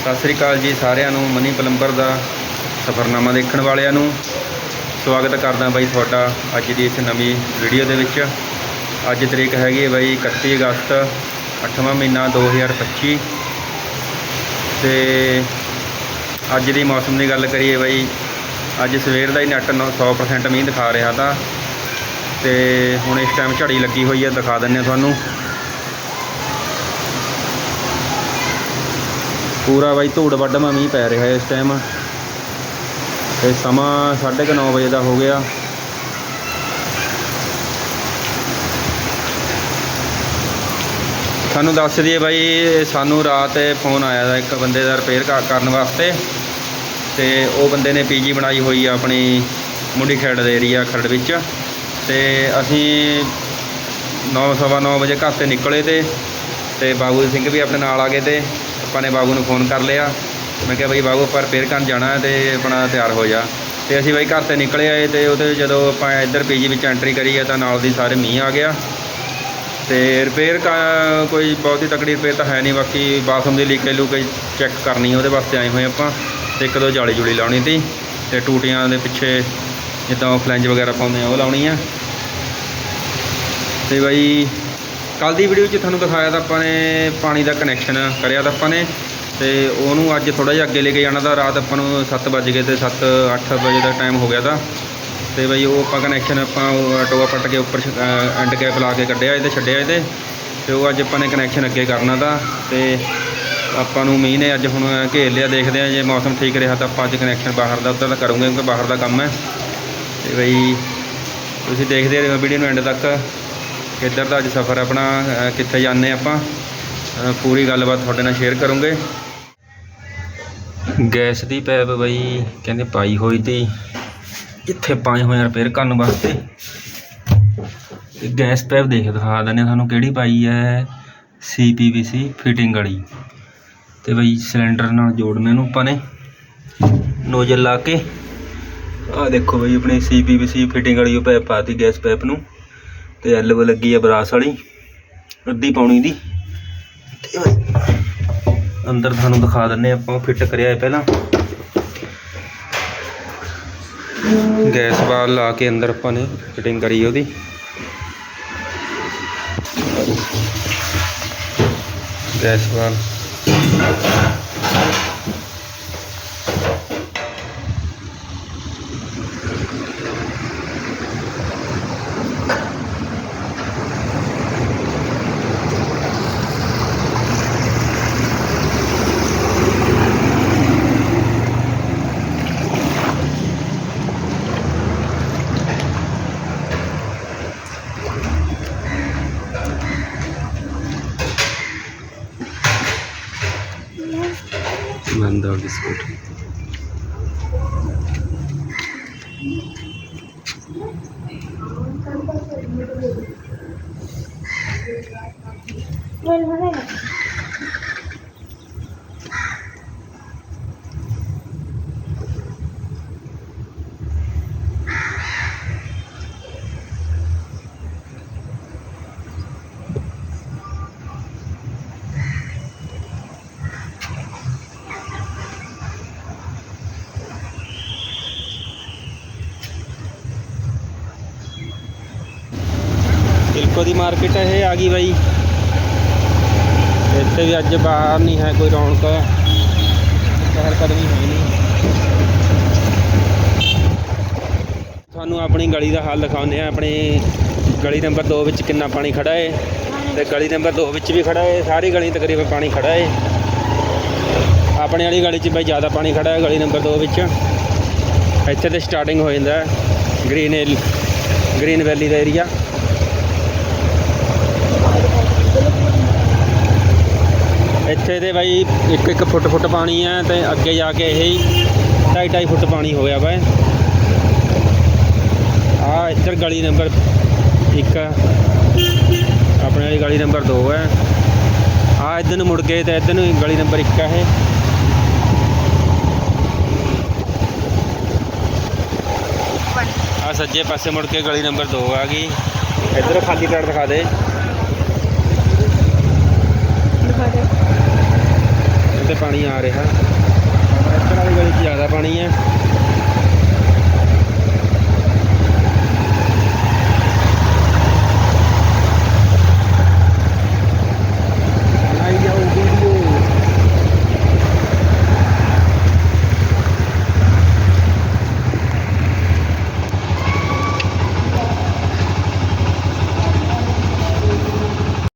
ਸਤਿ ਸ੍ਰੀ ਅਕਾਲ ਜੀ ਸਾਰਿਆਂ ਨੂੰ, ਮਨੀ ਪਲੰਬਰ ਦਾ ਸਫ਼ਰਨਾਮਾ ਦੇਖਣ ਵਾਲਿਆਂ ਨੂੰ। ਸਵਾਗਤ ਕਰਦਾ ਬਾਈ ਤੁਹਾਡਾ ਅੱਜ ਦੀ ਇਸ ਨਵੀਂ ਵੀਡੀਓ ਦੇ ਵਿੱਚ। ਅੱਜ ਤਰੀਕ ਹੈਗੀ ਹੈ ਬਾਈ 31 ਅਗਸਤ 8ਵਾਂ ਮਹੀਨਾ 2025 ਤੇ ਅੱਜ ਦੀ ਮੌਸਮ ਦੀ ਗੱਲ ਕਰੀਏ ਬਾਈ, ਅੱਜ ਸਵੇਰ ਦਾ ਹੀ ਨੈਟ 100% ਮੀਂਹ ਦਿਖਾ ਰਿਹਾ ਤਾਂ। ਤੇ ਹੁਣ ਇਸ ਟਾਈਮ ਝੜੀ ਲੱਗੀ ਹੋਈ ਹੈ, ਦਿਖਾ ਦਿੰਨੇ ਆ ਤੁਹਾਨੂੰ। ਪੂਰਾ ਬਾਈ ਧੂੜ ਵੱਢਵਾਂ ਮੀਂਹ ਪੈ ਰਿਹਾ ਇਸ ਟਾਈਮ ਤੇ ਸਮਾਂ 9:30 ਵਜੇ ਦਾ ਹੋ ਗਿਆ। ਸਾਨੂੰ ਦੱਸ ਦਈਏ ਬਾਈ, ਸਾਨੂੰ ਰਾਤ ਫੋਨ ਆਇਆ ਦਾ ਇੱਕ ਬੰਦੇ ਦਾ ਰਿਪੇਅਰ ਕਰਨ ਵਾਸਤੇ। ਤੇ ਉਹ ਬੰਦੇ ਨੇ ਪੀਜੀ ਬਣਾਈ ਹੋਈ ਆ ਆਪਣੀ ਮੁੰਡੀ ਖੇਡ ਦੇ ਏਰੀਆ ਖਰੜ ਵਿੱਚ। ਤੇ ਅਸੀਂ 9:30 ਵਜੇ ਘਰ ਤੇ ਨਿਕਲੇ ਤੇ ਤੇ ਬਾਬੂ ਸਿੰਘ ਵੀ ਆਪਣੇ ਨਾਲ ਆ ਗਏ ਤੇ ਆਪਾਂ ਨੇ ਬਾਬੂ ਨੂੰ ਫੋਨ ਕਰ ਲਿਆ। ਮੈਂ ਕਿਹਾ ਬਈ ਬਾਬੂ, ਆਪਾਂ ਰਿਪੇਅਰ ਕਰਨ ਜਾਣਾ ਹੈ ਤੇ ਆਪਣਾ ਤਿਆਰ ਹੋ ਜਾ। ਤੇ ਅਸੀਂ ਬਾਈ ਘਰ ਤੇ ਨਿਕਲੇ ਆਏ ਤੇ ਉਹਦੇ ਜਦੋਂ ਆਪਾਂ ਇੱਧਰ ਪੀਜੀ ਵਿੱਚ ਐਂਟਰੀ ਕਰੀ ਹੈ ਤਾਂ ਨਾਲ ਦੀ ਸਾਰੇ ਮੀਂਹ ਆ ਗਿਆ। ਤੇ ਰਿਪੇਅਰ ਕੋਈ ਬਹੁਤੀ ਤਕੜੀ ਰਿਪੇਅਰ ਤਾਂ ਹੈ ਨਹੀਂ, ਬਾਕੀ ਬਾਥਰੂਮ ਦੀ ਲੀਕੇਜ ਲੂਕੇਜ ਚੈੱਕ ਕਰਨੀ ਉਹਦੇ ਵਾਸਤੇ ਆਏ ਹੋਏ ਆਪਾਂ। ਤੇ ਇੱਕ ਦੋ ਜਾਲੀ ਜੁਲੀ ਲਾਉਣੀ ਤੀ ਤੇ ਟੂਟੀਆਂ ਦੇ ਪਿੱਛੇ ਜਿੱਦਾਂ ਫਲੈਂਜ ਵਗੈਰਾ ਪਾਉਂਦੇ ਆ, ਉਹ ਲਾਉਣੀ ਆ। ਤੇ ਬਾਈ ਕੱਲ ਦੀ ਵੀਡੀਓ 'ਚ ਤੁਹਾਨੂੰ ਦਿਖਾਇਆ ਤਾਂ ਆਪਾਂ ਨੇ ਪਾਣੀ ਦਾ ਕਨੈਕਸ਼ਨ ਕਰਿਆ ਤਾਂ ਆਪਾਂ ਨੇ, ਤੇ ਉਹਨੂੰ ਅੱਜ ਥੋੜਾ ਜਿਹਾ ਅੱਗੇ ਲੈ ਕੇ ਜਾਣਾ ਤਾਂ ਰਾਤ ਆਪਾਂ ਨੂੰ 7 ਵਜ ਗਏ ਤੇ 7 8 ਵਜੇ ਦਾ ਟਾਈਮ ਹੋ ਗਿਆ ਤਾਂ। ਤੇ ਬਈ ਉਹ ਆਪਾਂ ਕਨੈਕਸ਼ਨ ਆਪਾਂ ਉਹ ਟੋਆ ਪੱਟ ਕੇ ਉੱਪਰ ਐਂਡ ਕੈਪ ਲਾ ਕੇ ਕੱਢਿਆ ਇਹਦੇ, ਛੱਡਿਆ ਇਹਦੇ, ਤੇ ਉਹ ਅੱਜ ਆਪਾਂ ਨੇ ਕਨੈਕਸ਼ਨ ਅੱਗੇ ਕਰਨਾ ਤਾਂ, ਤੇ ਆਪਾਂ ਨੂੰ ਮੀਂਹ ਨੇ ਅੱਜ ਹੁਣ ਘੇਰ ਲਿਆ, ਦੇਖਦੇ ਆ ਜੇ ਮੌਸਮ ਠੀਕ ਰਿਹਾ ਤਾਂ ਆਪਾਂ ਅੱਜ ਕਨੈਕਸ਼ਨ ਬਾਹਰ ਦਾ ਉੱਧਰ ਦਾ ਕਰੂੰਗੇ ਕਿਉਂਕਿ ਬਾਹਰ ਦਾ ਕੰਮ ਹੈ। ਤੇ ਬਈ ਤੁਸੀਂ ਦੇਖਦੇ ਰਹੋ ਵੀਡੀਓ ਨੂੰ ਐਂਡ ਤੱਕ। ਕਿੱਧਰ ਦਾ ਅੱਜ ਸਫ਼ਰ ਆਪਣਾ ਅ, ਕਿੱਥੇ ਜਾਂਦੇ ਆਪਾਂ ਅ, ਪੂਰੀ ਗੱਲਬਾਤ ਤੁਹਾਡੇ ਨਾਲ ਸ਼ੇਅਰ ਕਰੂੰਗੇ। ਗੈਸ ਦੀ ਪੈਪ ਬਈ ਕਹਿੰਦੇ ਪਾਈ ਹੋਈ ਤੀ। ਇੱਥੇ ਪਾਏ ਹੋਏ ਆ ਰਿਪੇਅਰ ਕਰਨ ਵਾਸਤੇ? ਤੇ ਗੈਸ ਪੈਪ ਦੇਖ ਦਿਖਾ ਦਿੰਦੇ ਹਾਂ ਤੁਹਾਨੂੰ ਕਿਹੜੀ ਪਾਈ ਹੈ। CPVC ਫਿਟਿੰਗ ਵਾਲੀ। ਤੇ ਬਈ ਸਿਲੰਡਰ ਨਾਲ ਜੋੜਨਾ ਇਹਨੂੰ ਆਪਾਂ ਨੇ। ਨੋਜ਼ਲ ਲਾ ਕੇ। ਆਹ ਦੇਖੋ ਬਈ ਆਪਣੀ CPVC ਫਿਟਿੰਗ ਵਾਲੀ ਉਹ ਪੈਪ ਪਾਤੀ ਗੈਸ ਪੈਪ ਨੂੰ। ਤੇ ਐਲਬ ਲੱਗੀ ਆ ਬਰਾਸ ਵਾਲੀ, ਅੱਧੀ ਪਾਉਣੀ ਦੀ। ਤੇ ਅੰਦਰ ਤੁਹਾਨੂੰ ਦਿਖਾ ਦਿੰਨੇ ਆਪਾਂ ਫਿੱਟ ਕਰਿਆ ਹੈ ਪਹਿਲਾਂ। ਗੈਸ ਬਾਲ ਲਾ ਕੇ ਅੰਦਰ ਆਪਾਂ ਨੇ ਫਿਟਿੰਗ ਕਰੀ ਉਹਦੀ। ਗੈਸ ਬਾਲ Nanda biscuit. Well, whatever. ਦੀ ਮਾਰਕੀਟ ਇਹ ਆ ਗਈ ਬਾਈ। ਇੱਥੇ ਵੀ ਅੱਜ ਬਾਹਰ ਨਹੀਂ ਹੈ ਕੋਈ ਰੌਣਕ। ਸ਼ਹਿਰ ਕਦਮੀ ਹੈ ਨਹੀਂ। ਤੁਹਾਨੂੰ ਆਪਣੀ ਗਲੀ ਦਾ ਹਾਲ ਦਿਖਾਉਂਦੇ ਆ ਆਪਣੀ ਗਲੀ ਨੰਬਰ 2 ਵਿੱਚ ਕਿੰਨਾ ਪਾਣੀ ਖੜਾ ਹੈ ਤੇ ਗਲੀ ਨੰਬਰ 2 ਵਿੱਚ ਵੀ ਖੜਾ ਹੈ ਸਾਰੀ ਗਲੀ ਤਕਰੀਬਨ ਪਾਣੀ ਖੜਾ ਹੈ ਆਪਣੇ ਵਾਲੀ ਗਲੀ 'ਚ ਬਈ ਜ਼ਿਆਦਾ ਪਾਣੀ ਖੜਾ ਹੈ ਗਲੀ ਨੰਬਰ 2 ਵਿੱਚ। ਇੱਥੇ ਤੇ ਸਟਾਰਟਿੰਗ ਹੋ ਜਾਂਦਾ ਗ੍ਰੀਨ ਹਿੱਲ ਗ੍ਰੀਨ ਵੈਲੀ ਦਾ ਏਰੀਆ ਇੱਥੇ ਤੇ ਬਾਈ, ਇੱਕ ਇੱਕ ਫੁੱਟ ਫੁੱਟ ਪਾਣੀ ਹੈ ਤੇ ਅੱਗੇ ਜਾ ਕੇ ਇਹ ਹੀ ਢਾਈ ਢਾਈ ਫੁੱਟ ਪਾਣੀ ਹੋ ਗਿਆ ਵਾ ਆ ਇੱਧਰ ਗਲੀ ਨੰਬਰ 1 ਆਪਣੇ ਗਲੀ ਨੰਬਰ 2 ਹੈ ਆ ਇੱਧਰ ਨੂੰ ਮੁੜ ਕੇ ਤੇ ਇੱਧਰ ਨੂੰ ਗਲੀ ਨੰਬਰ 1 ਹੈ ਇਹ। ਆ ਸੱਜੇ ਪਾਸੇ ਮੁੜ ਕੇ ਗਲੀ ਨੰਬਰ 2 ਆ ਗਈ। ਇੱਧਰ ਖਾਲੀ ਪਲਾਟ ਦਿਖਾ ਦੇ। ਪਾਣੀ ਆ ਰਿਹਾ।